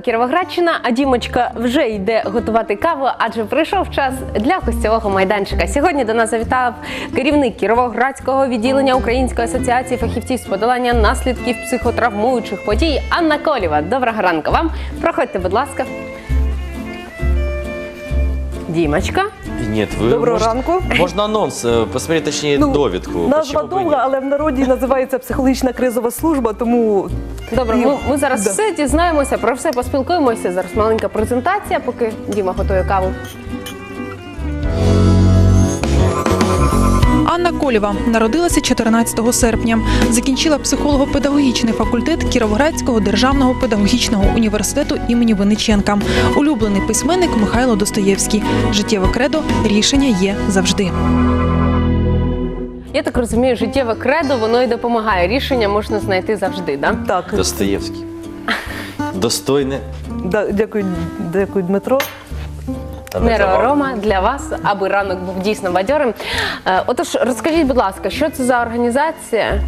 ранку Кіровоградщина, а Дімочка вже йде готувати каву, адже прийшов час для гостєвого майданчика. Сьогодні до нас завітав керівник Кіровоградського відділення Української асоціації фахівців з подолання наслідків психотравмуючих подій Анна Колєва. Доброго ранку вам. Проходьте, будь ласка. Дімочка. Нет, вы Доброго можете- ранку. Можно анонс, э, посмотреть, точнее, Ну, довідку. Назва Почему бы и довга, нет? але в народі називається психологічна кризова служба, тому Добре, І- ми, ми зараз да. все дізнаємося, про все поспілкуємося. Зараз маленька презентація, поки Діма готує каву. Анна Колєва народилася 14 серпня. Закінчила психолого-педагогічний факультет Кіровоградського державного педагогічного університету імені Винниченка. Улюблений письменник Михайло Достоєвський. Життєве кредо рішення є завжди. Я так розумію, життєве кредо воно й допомагає. Рішення можна знайти завжди, да? так. Достоевский. Достойне. Да, дякую, дякую, Дмитро. Неро Рома для вас, аби ранок був дійсно бадьорим. Е, Отож, розкажіть, будь ласка, що це за організація?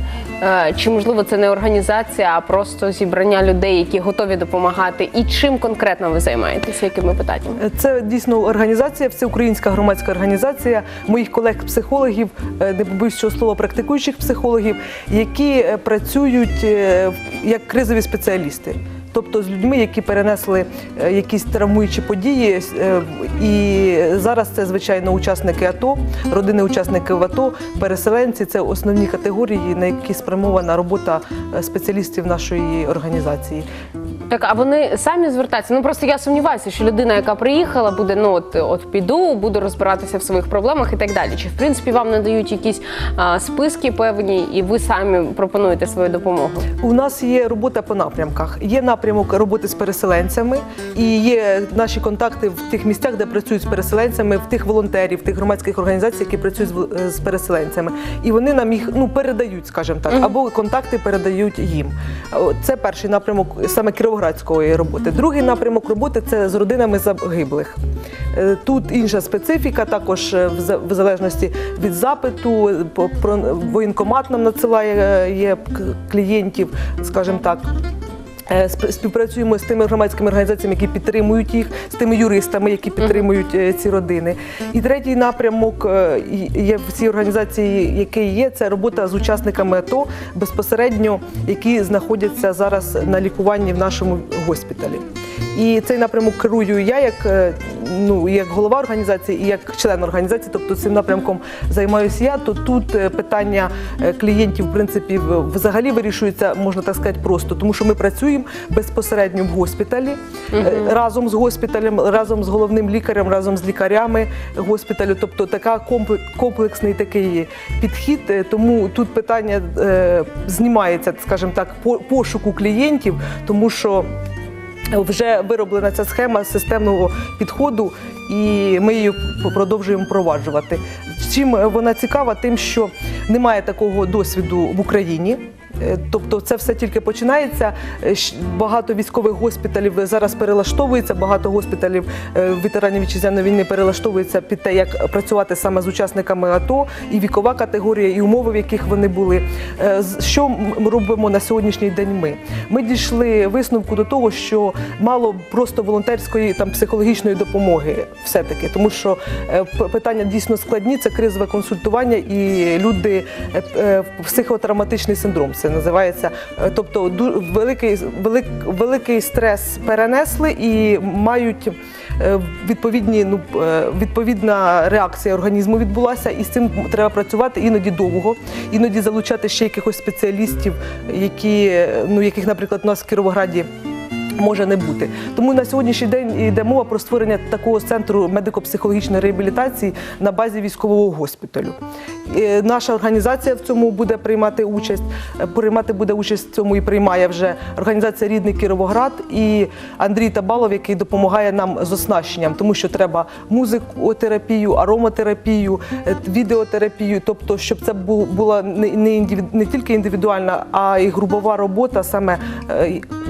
Е, Чи можливо це не організація, а просто зібрання людей, які готові допомагати? І чим конкретно ви займаєтеся? Якими питаннями? Це дійсно організація, всеукраїнська громадська організація моїх колег-психологів, е, не побоюсь цього слова, практикуючих психологів, які е, працюють е, як кризові спеціалісти. Тобто з людьми, які перенесли е, якісь травмуючі події, е, і зараз це звичайно учасники АТО, родини учасників АТО, переселенці це основні категорії, на які спрямована робота е, спеціалістів нашої організації. Так, а вони самі звертаються. Ну просто я сумніваюся, що людина, яка приїхала, буде ну от, от піду, буду розбиратися в своїх проблемах і так далі. Чи в принципі вам надають якісь а, списки певні, і ви самі пропонуєте свою допомогу? У нас є робота по напрямках. Є напрямок роботи з переселенцями, і є наші контакти в тих місцях, де працюють з переселенцями, в тих волонтерів, тих громадських організацій, які працюють з з переселенцями. І вони нам їх ну передають, скажімо так, або контакти передають їм. Це перший напрямок саме кіровоградської роботи. Другий напрямок роботи це з родинами загиблих. Е, Тут інша специфіка, також е, в залежності від запиту. воєнкомат нам надсилає е, клієнтів, скажімо так. Е, Співпрацюємо з тими громадськими організаціями, які підтримують їх, з тими юристами, які підтримують е, ці родини. І третій напрямок е, є в цій організації, який є, це робота з учасниками АТО безпосередньо, які знаходяться зараз на лікуванні в нашому госпіталі. І цей напрямок керую я як, е, ну, як голова організації і як член організації, тобто цим напрямком займаюся я, то тут е, питання е, клієнтів, в принципі, взагалі вирішується, можна так сказати, просто, тому що ми працюємо безпосередньо в госпіталі е, разом з госпіталем, разом з головним лікарем, разом з лікарями госпіталю. Тобто така комплексний такий підхід. Тому тут питання е, знімається, скажімо так, по- пошуку клієнтів, тому що. Вже вироблена ця схема системного підходу, і ми її продовжуємо впроваджувати. Чим вона цікава? Тим, що немає такого досвіду в Україні. Е, Тобто це все тільки починається. Е, Багато військових госпіталів зараз перелаштовується, багато госпіталів е, ветеранів вітчизняної війни перелаштовується під те, як працювати саме з учасниками АТО, і вікова категорія, і умови, в яких вони були. Е, Що ми робимо на сьогоднішній день? Ми Ми дійшли висновку до того, що мало просто волонтерської там психологічної допомоги, все таки, тому що е, питання дійсно складні. Це кризове консультування, і люди е, е, психотравматичний синдром. Це називається. Е, Тобто, великий велик, великий стрес перенесли і мають. е, Відповідні, ну е, відповідна реакція організму відбулася, і з цим треба працювати іноді довго, іноді залучати ще якихось спеціалістів, які ну яких, наприклад, у нас в Кіровограді. Може не бути, тому на сьогоднішній день йде мова про створення такого центру медико-психологічної реабілітації на базі військового госпіталю. Е, Наша організація в цьому буде приймати участь. Е, Приймати буде участь в цьому і приймає вже організація Рідний Кіровоград і Андрій Табалов, який допомагає нам з оснащенням, тому що треба музикотерапію, ароматерапію, е, відеотерапію. Тобто, щоб це була не, тільки індивідуальна, а й грубова робота, саме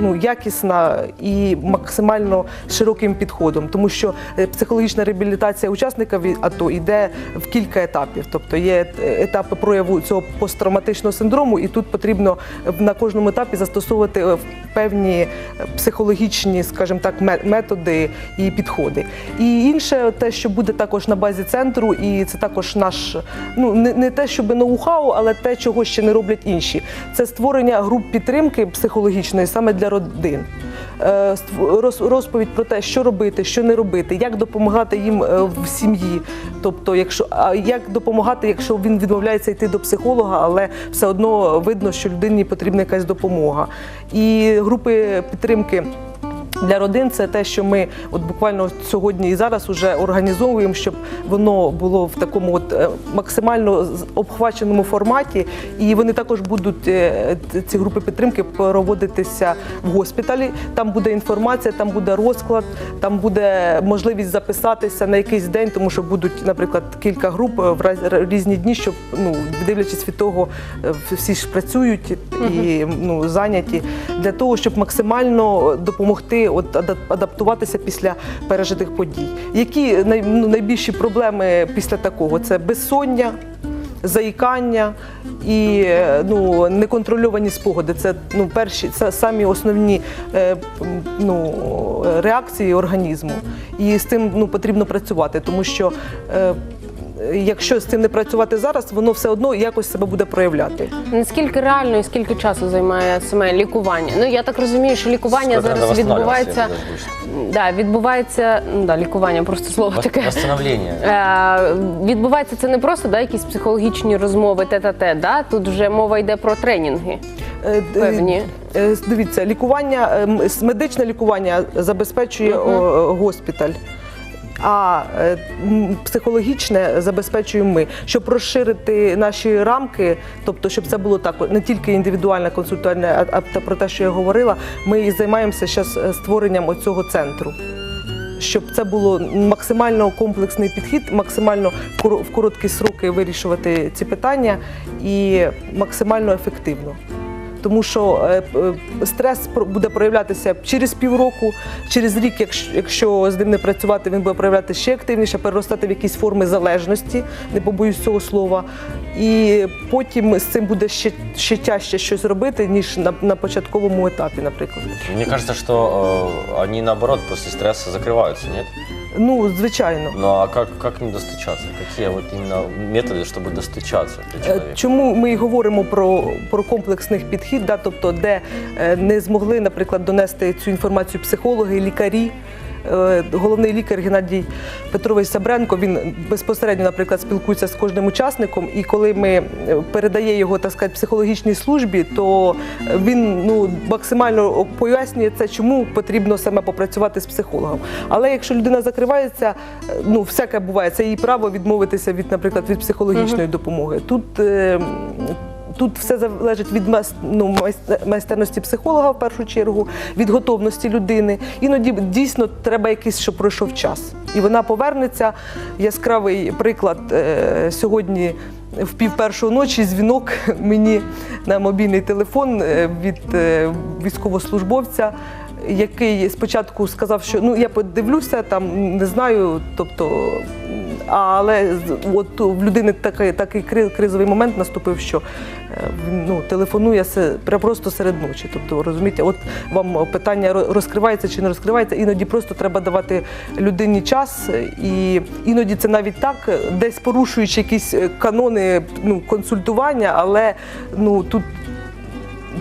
ну, якісна і максимально широким підходом, тому що е, психологічна реабілітація учасника АТО йде в кілька етапів. Тобто є е, етапи прояву цього посттравматичного синдрому, і тут потрібно на кожному етапі застосовувати е, певні е, психологічні, скажімо так, ме- методи і підходи. І інше, те, що буде також на базі центру, і це також наш ну не, не те, щоб ноу-хау, але те, чого ще не роблять інші. Це створення груп підтримки психологічної саме для родин. Е, Розповідь про те, що робити, що не робити, як допомагати їм е, в сім'ї. Тобто, якщо а як допомагати, якщо він відмовляється йти до психолога, але все одно видно, що людині потрібна якась допомога. І групи підтримки. Для родин це те, що ми от буквально сьогодні і зараз уже організовуємо, щоб воно було в такому от е, максимально обхваченому форматі. І вони також будуть е, ці групи підтримки проводитися в госпіталі. Там буде інформація, там буде розклад, там буде можливість записатися на якийсь день, тому що будуть, наприклад, кілька груп е, в різні дні, щоб ну дивлячись від того, всі ж працюють і ну зайняті для того, щоб максимально допомогти от адаптуватися після пережитих подій. Які ну, найбільші проблеми після такого? Це безсоння. Заїкання і е, ну, неконтрольовані спогади. Це ну, перші, це самі основні е, ну, реакції організму. І з цим ну, потрібно працювати, тому що е, якщо з цим не працювати зараз, воно все одно якось себе буде проявляти. Наскільки реально і скільки часу займає саме лікування? Ну я так розумію, що лікування Сколько зараз відбувається. Да, відбувається ну, да, лікування, просто слово таке. Восстановление. Е, відбувається це не просто да, якісь психологічні розмови тет-а-тет, да? тут вже мова йде про тренінги. Е, Певні. е, Дивіться, лікування, е, медичне лікування забезпечує о, госпіталь. А е, психологічне забезпечуємо ми, щоб розширити наші рамки, тобто, щоб це було так, не тільки індивідуальне консультування, а, про те, що я говорила, ми і займаємося зараз створенням оцього центру. Щоб це було максимально комплексний підхід, максимально в короткі сроки вирішувати ці питання і максимально ефективно. Тому що е, е, стрес буде проявлятися через півроку, через рік, якщо, з ним не працювати, він буде проявлятися ще активніше, переростати в якісь форми залежності, не побоюсь цього слова. І потім з цим буде ще, ще тяжче щось робити, ніж на, на початковому етапі, наприклад. Мне кажется, что э, они наоборот после стресса закрываются, нет? Ну, звичайно. Ну а как, как к ним достучаться? Какие вот именно методы, чтобы достучаться до Е, человека? Чому ми і говоримо про, про комплексний підхід, да, тобто, де е, не змогли, наприклад, донести цю інформацію психологи, лікарі. Е, Головний лікар Геннадій Петрович Сабренко він безпосередньо, наприклад, спілкується з кожним учасником, і коли ми е, передає його так сказати, психологічній службі, то він ну максимально пояснює це, чому потрібно саме попрацювати з психологом. Але якщо людина закривається, е, ну всяке буває, це її право відмовитися від, наприклад, від психологічної допомоги. Тут Тут все залежить від ну, майстерності психолога в першу чергу, від готовності людини. Іноді дійсно треба якийсь, щоб пройшов час. І вона повернеться. Яскравий приклад е, сьогодні в пів першої ночі дзвінок мені на мобільний телефон е, від е, військовослужбовця. Який спочатку сказав, що ну я подивлюся, там не знаю, тобто, але от в людини такий, такий кри- кризовий момент наступив, що е, ну, телефонує просто серед ночі. Тобто, розумієте, от вам питання розкривається чи не розкривається, іноді просто треба давати людині час, е, і іноді це навіть так, е, десь порушуючи якісь канони ну, консультування, але ну тут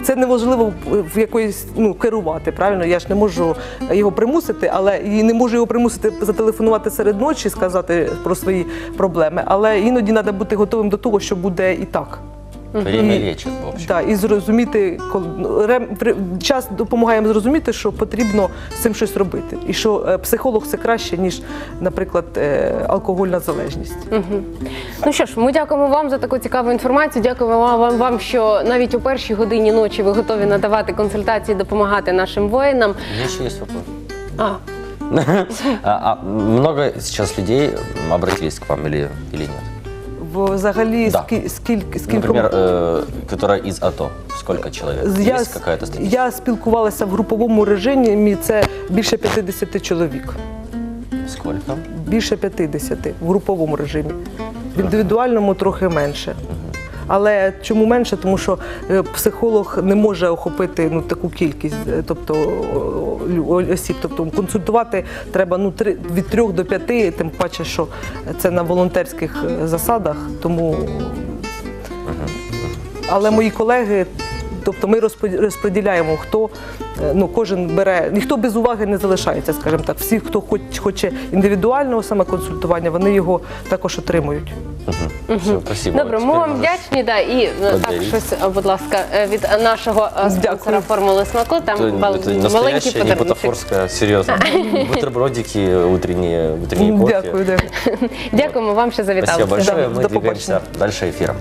це неможливо в якоїсь ну керувати. Правильно, я ж не можу його примусити, але і не можу його примусити зателефонувати серед ночі, сказати про свої проблеми. Але іноді треба бути готовим до того, що буде і так. Время І- в общем. Так, і зрозуміти, коли ну, рем- час допомагає зрозуміти, що потрібно з цим щось робити, і що е, психолог це краще ніж, наприклад, е, алкогольна залежність. Ну що ж, ми дякуємо вам за таку цікаву інформацію. Дякуємо вам, вам, що навіть у першій годині ночі ви готові надавати консультації, допомагати нашим воїнам. У меня еще есть вопрос. А, А, а много сейчас людей обратились к вам или, или нет? Взагалі Да. скі- скільки скільки Например, э, которая из АТО. Сколько человек? я, Есть какая-то статистика? я спілкувалася в груповому режимі. Це більше 50 чоловік. Сколько? Більше 50 в груповому режимі. В індивідуальному трохи менше. Але чому менше? Тому що е, психолог не може охопити ну, таку кількість, е, тобто осіб. Тобто консультувати треба ну, від трьох до п'яти, тим паче, що це на волонтерських е, засадах. Тому але мої колеги, тобто ми розпо- розподіляємо, хто е, ну кожен бере, ніхто без уваги не залишається, скажімо так. Всі, хто хоч хоче індивідуального саме консультування, вони його також отримують. Все, спасибо. Добре, ми Теперь вам можешь- вдячні. Да, і е, так Подаріть. щось, е, будь ласка, е, від нашого е, спонсора Дякую. формули смаку. Там Это, бал- это маленький настоящая, не подарунок. бутафорская, серьезно. Бутербродики, утренние, утренний кофе. Дякую, дякую. Дякуємо вам, що завітали. Спасибо большое. Да, Мы до двигаемся дальше эфиром.